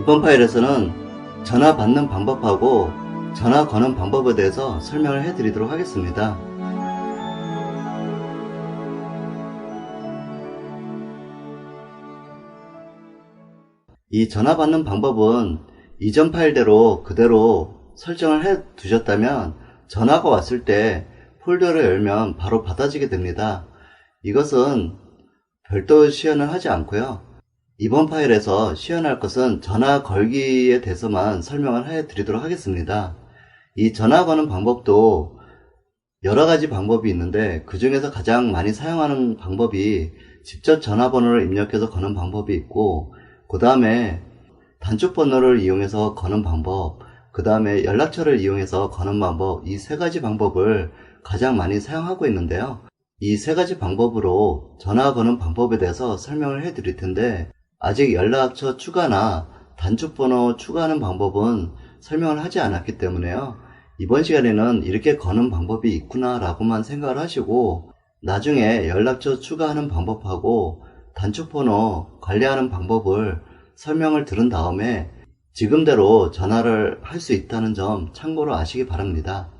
이번 파일에서는 전화 받는 방법하고 전화 거는 방법에 대해서 설명을 해드리도록 하겠습니다. 이 전화 받는 방법은 이전 파일대로 그대로 설정을 해 두셨다면 전화가 왔을 때 폴더를 열면 바로 받아지게 됩니다. 이것은 별도 시연을 하지 않고요. 이번 파일에서 시연할 것은 전화 걸기에 대해서만 설명을 해 드리도록 하겠습니다. 이 전화 거는 방법도 여러 가지 방법이 있는데 그 중에서 가장 많이 사용하는 방법이 직접 전화번호를 입력해서 거는 방법이 있고 그 다음에 단축 번호를 이용해서 거는 방법, 그 다음에 연락처를 이용해서 거는 방법, 이 세 가지 방법을 가장 많이 사용하고 있는데요. 이 세 가지 방법으로 전화 거는 방법에 대해서 설명을 해 드릴 텐데, 아직 연락처 추가나 단축 번호 추가하는 방법은 설명을 하지 않았기 때문에요. 이번 시간에는 이렇게 거는 방법이 있구나 라고만 생각을 하시고, 나중에 연락처 추가하는 방법하고 단축 번호 관리하는 방법을 설명을 들은 다음에 지금대로 전화를 할 수 있다는 점 참고로 아시기 바랍니다.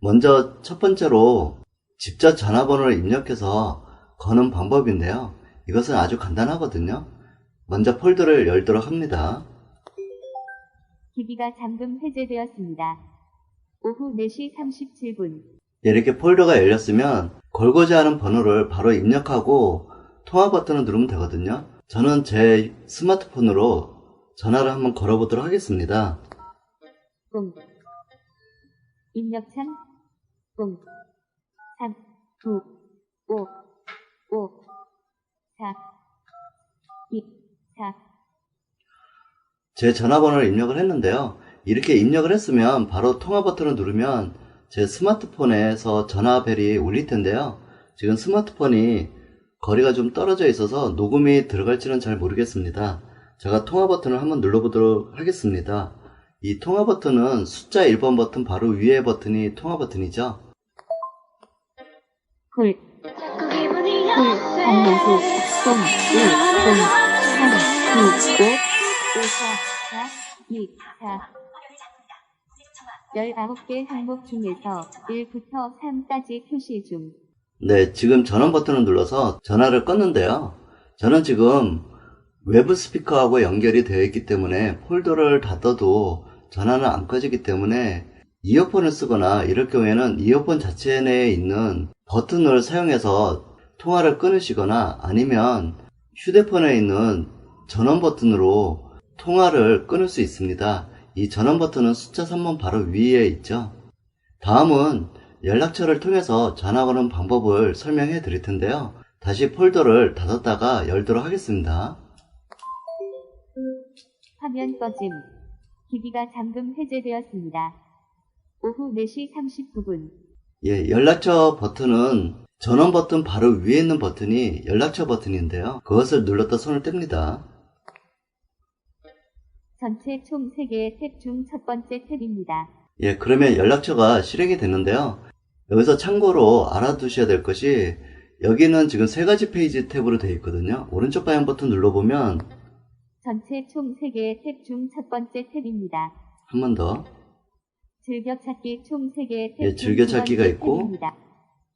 먼저 첫 번째로 직접 전화번호를 입력해서 거는 방법인데요. 이것은 아주 간단하거든요. 먼저 폴더를 열도록 합니다. 기기가 잠금 해제되었습니다. 오후 4시 37분. 네, 이렇게 폴더가 열렸으면 걸고자 하는 번호를 바로 입력하고 통화 버튼을 누르면 되거든요. 저는 제 스마트폰으로 전화를 한번 걸어보도록 하겠습니다. 꽁. 입력창. 꽁. 3, 9, 5, 5, 4, 2, 4. 제 전화번호를 입력을 했는데요. 이렇게 입력을 했으면 바로 통화 버튼을 누르면 제 스마트폰에서 전화벨이 울릴 텐데요. 지금 스마트폰이 거리가 좀 떨어져 있어서 녹음이 들어갈지는 잘 모르겠습니다. 제가 통화 버튼을 한번 눌러보도록 하겠습니다. 이 통화 버튼은 숫자 1번 버튼 바로 위에 버튼이 통화 버튼이죠. 안내수. 꽁. 1, 꽁. 3, 9, 5, 5, 4, 4, 2, 4. 19개 항목 중에서 1부터 3까지 표시 중. 네, 지금 전원 버튼을 눌러서 전화를 껐는데요. 저는 지금 외부 스피커하고 연결이 되어 있기 때문에 폴더를 닫아도 전화는 안 꺼지기 때문에 이어폰을 쓰거나 이럴 경우에는 이어폰 자체 내에 있는 버튼을 사용해서 통화를 끊으시거나 아니면 휴대폰에 있는 전원 버튼으로 통화를 끊을 수 있습니다. 이 전원 버튼은 숫자 3번 바로 위에 있죠. 다음은 연락처를 통해서 전화 거는 방법을 설명해 드릴 텐데요. 다시 폴더를 닫았다가 열도록 하겠습니다. 화면 꺼짐. 기기가 잠금 해제되었습니다. 오후 4시 39분. 예, 연락처 버튼은 전원 버튼 바로 위에 있는 버튼이 연락처 버튼인데요. 그것을 눌렀다 손을 뗍니다. 전체 총 3개의 탭 중 첫 번째 탭입니다. 예, 그러면 연락처가 실행이 됐는데요. 여기서 참고로 알아두셔야 될 것이 여기는 지금 세 가지 페이지 탭으로 되어 있거든요. 오른쪽 방향 버튼 눌러보면 전체 총 3개의 탭 중 첫 번째 탭입니다. 한 번 더. 즐겨찾기 총 3개의 탭 예, 중 즐겨찾기가 있고. 탭입니다.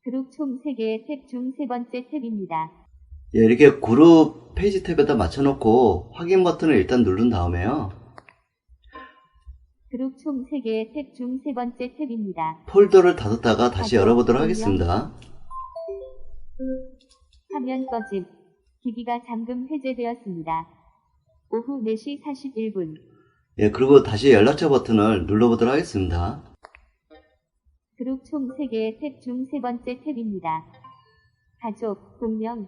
그룹 총 3개의 탭 중 세 번째 탭입니다. 예, 이렇게 그룹 페이지 탭에다 맞춰놓고 확인 버튼을 일단 누른 다음에요. 그룹 총 3개의 탭 중 세 번째 탭입니다. 폴더를 닫았다가 다시 열어보도록 하겠습니다. 화면 꺼짐. 기기가 잠금 해제되었습니다. 오후 4시 41분. 예, 그리고 다시 연락처 버튼을 눌러보도록 하겠습니다. 그룹 총 3개의 탭 중 세 번째 탭입니다. 가족, 공명.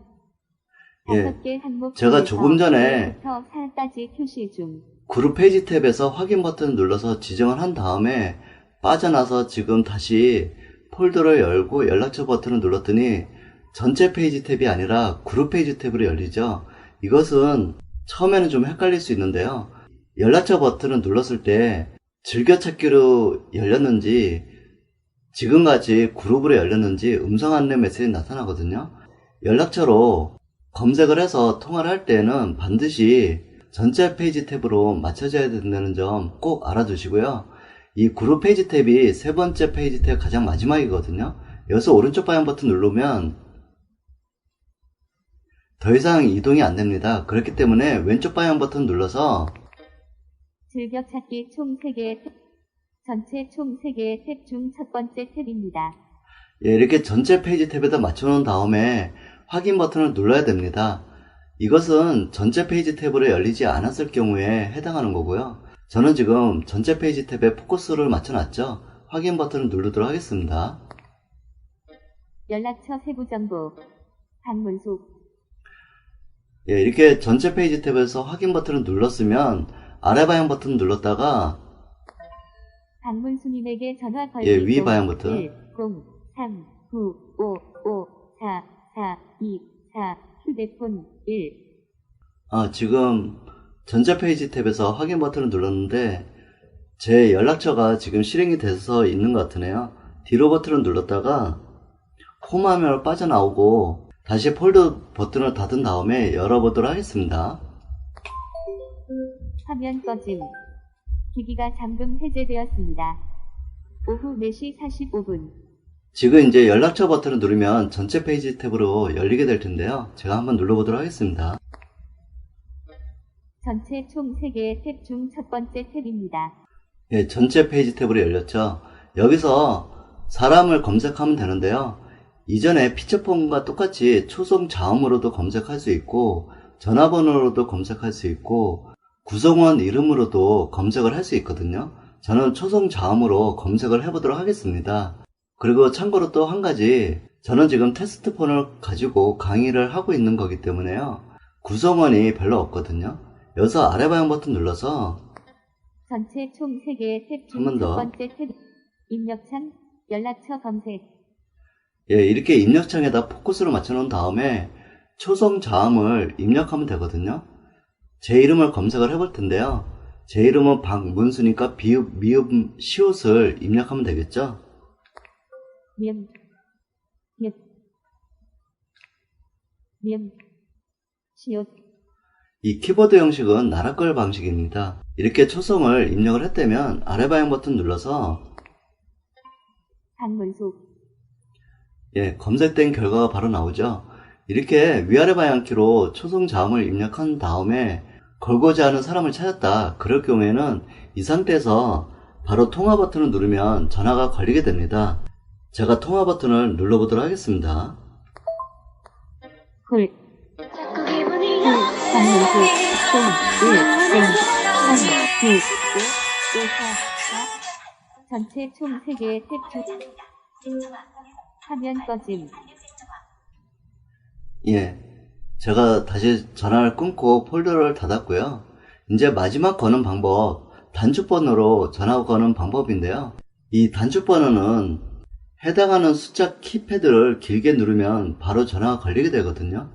예, 5개 항목 제가 조금 전에 1부터 4까지 표시 중. 그룹 페이지 탭에서 확인 버튼을 눌러서 지정을 한 다음에 빠져나서 지금 다시 폴더를 열고 연락처 버튼을 눌렀더니 전체 페이지 탭이 아니라 그룹 페이지 탭으로 열리죠. 이것은 처음에는 좀 헷갈릴 수 있는데요. 연락처 버튼을 눌렀을 때 즐겨찾기로 열렸는지 지금같이 그룹으로 열렸는지 음성 안내 메시지 나타나거든요. 연락처로 검색을 해서 통화를 할 때는 반드시 전체 페이지 탭으로 맞춰져야 된다는 점 꼭 알아두시고요. 이 그룹 페이지 탭이 세 번째 페이지 탭 가장 마지막이거든요. 여기서 오른쪽 방향 버튼 누르면 더 이상 이동이 안 됩니다. 그렇기 때문에 왼쪽 방향 버튼 눌러서 즐겨찾기 총 3개의 탭. 전체 총 3개의 탭 중 첫 번째 탭입니다. 예, 이렇게 전체 페이지 탭에다 맞춰놓은 다음에 확인 버튼을 눌러야 됩니다. 이것은 전체 페이지 탭으로 열리지 않았을 경우에 해당하는 거고요. 저는 지금 전체 페이지 탭에 포커스를 맞춰놨죠. 확인 버튼을 누르도록 하겠습니다. 연락처 세부 정보. 방문수. 예, 이렇게 전체 페이지 탭에서 확인 버튼을 눌렀으면 아래 방향 버튼 눌렀다가 방문수님에게 전화 걸기. 예, 위 방향 버튼. 1, 0, 3, 9, 5, 5, 4, 4, 2, 4, 휴대폰 1. 아, 지금 전체 페이지 탭에서 확인 버튼을 눌렀는데 제 연락처가 지금 실행이 돼서 있는 것 같으네요. 뒤로 버튼을 눌렀다가 홈 화면으로 빠져나오고 다시 폴더 버튼을 닫은 다음에 열어보도록 하겠습니다. 화면 꺼짐. 기기가 잠금 해제되었습니다. 오후 4시 45분. 지금 이제 연락처 버튼을 누르면 전체 페이지 탭으로 열리게 될 텐데요. 제가 한번 눌러보도록 하겠습니다. 전체 총 3개의 탭 중 첫 번째 탭입니다. 예, 전체 페이지 탭으로 열렸죠. 여기서 사람을 검색하면 되는데요. 이전에 피처폰과 똑같이 초성 자음으로도 검색할 수 있고 전화번호로도 검색할 수 있고 구성원 이름으로도 검색을 할 수 있거든요. 저는 초성 자음으로 검색을 해보도록 하겠습니다. 그리고 참고로 또 한 가지 저는 지금 테스트폰을 가지고 강의를 하고 있는 거기 때문에요. 구성원이 별로 없거든요. 여기서 아래 방향 버튼 눌러서 전체 총 3개의 탭 한번 중첫 더. 번째 탭. 입력창, 연락처 검색. 예, 이렇게 입력창에다 포커스를 맞춰놓은 다음에 초성 자음을 입력하면 되거든요. 제 이름을 검색을 해볼 텐데요. 제 이름은 박문수니까 비읍, 미읍, 시옷을 입력하면 되겠죠. 미음, 옙, 미음, 시옷, 이 키보드 형식은 나락걸 방식입니다. 이렇게 초성을 입력을 했다면 아래 방향 버튼 눌러서 방문수, 예, 검색된 결과가 바로 나오죠. 이렇게 위아래 방향키로 초성 자음을 입력한 다음에 걸고자 하는 사람을 찾았다. 그럴 경우에는 이 상태에서 바로 통화 버튼을 누르면 전화가 걸리게 됩니다. 제가 통화 버튼을 눌러보도록 하겠습니다. 콜, 자꾸 기분이 콜, 방문수, 송, 1, 0, 3, 9, 5, 5, 4, 4. 전체 총 3개의 탭 중. 화면 꺼짐. 예. 제가 다시 전화를 끊고 폴더를 닫았고요. 이제 마지막 거는 방법, 단축번호로 전화 거는 방법인데요. 이 단축번호는 해당하는 숫자 키패드를 길게 누르면 바로 전화가 걸리게 되거든요.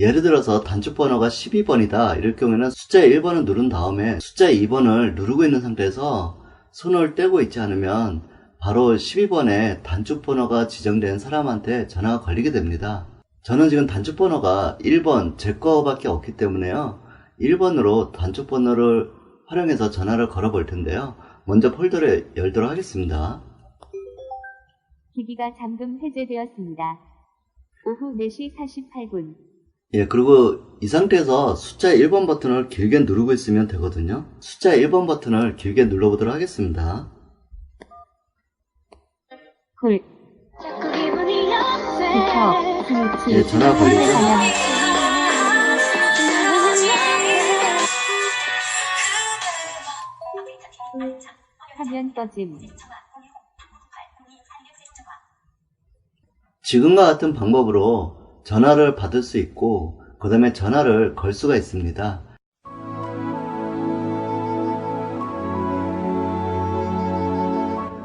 예를 들어서 단축번호가 12번이다. 이럴 경우에는 숫자 1번을 누른 다음에 숫자 2번을 누르고 있는 상태에서 손을 떼고 있지 않으면 바로 12번에 단축번호가 지정된 사람한테 전화가 걸리게 됩니다. 저는 지금 단축 번호가 1번 제 거밖에 없기 때문에요. 1번으로 단축 번호를 활용해서 전화를 걸어 볼 텐데요. 먼저 폴더를 열도록 하겠습니다. 기기가 잠금 해제되었습니다. 오후 4시 48분. 예, 그리고 이 상태에서 숫자 1번 버튼을 길게 누르고 있으면 되거든요. 숫자 1번 버튼을 길게 눌러보도록 하겠습니다. 콜, 자꾸 기분이 예, 전화? 방향, 화면 꺼짐. 지금과 같은 방법으로 전화를 받을 수 있고, 그 다음에 전화를 걸 수가 있습니다.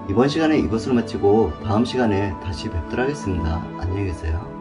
이번 시간에 이것으로 마치고 다음 시간에 다시 뵙도록 하겠습니다. 안녕히 계세요.